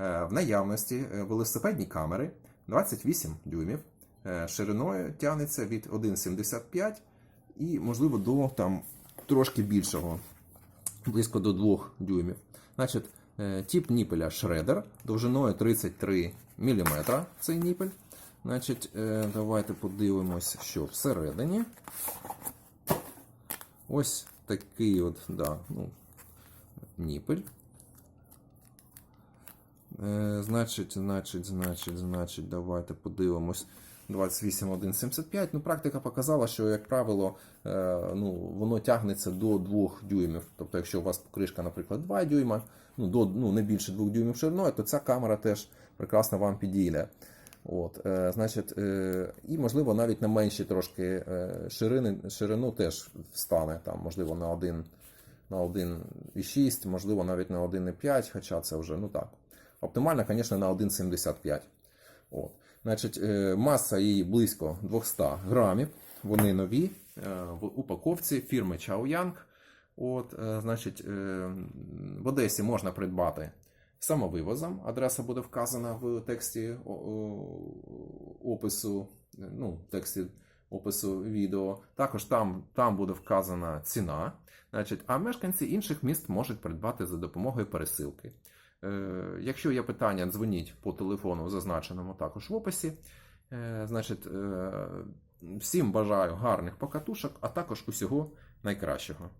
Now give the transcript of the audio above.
Е, В наявності е, велосипедні камери 28 дюймів, е, шириною тягнеться від 1,75 і, можливо, до там, трошки більшого, близько до 2 дюймів. Значить, тип ніпеля Shredder довжиною 33 мм цей ніпель. Значить, давайте подивимось, що всередині. Ось такий от, да, ну, ніпель. Е, значить, значить, значить, значить, давайте подивимось. 28.175. Ну, практика показала, що, як правило, е, ну, воно тягнеться до 2 дюймів. Тобто, якщо у вас кришка, наприклад, 2 дюйма, ну, до, ну, не більше 2 дюймів шириною, то ця камера теж прекрасно вам підійде. От, е, значить, е, і, можливо, навіть на менші трошки е, ширини, ширину теж встане, там, можливо, на 1, на 1,6, можливо, навіть на 1,5, хоча це вже, ну так. Оптимально, звісно, на 1,75. От. Значить, е, маса її близько 200 грамів. Вони нові е, в упаковці фірми Chaoyang. От, е, значить, в Одесі можна придбати самовивозом. Адреса буде вказана в тексті опису, ну, тексті опису відео. Також там, там буде вказана ціна. Значить, а мешканці інших міст можуть придбати за допомогою пересилки. Е, Якщо є питання, дзвоніть по телефону, зазначеному також в описі. Е, Значить, е, всім бажаю гарних покатушок, а також усього найкращого.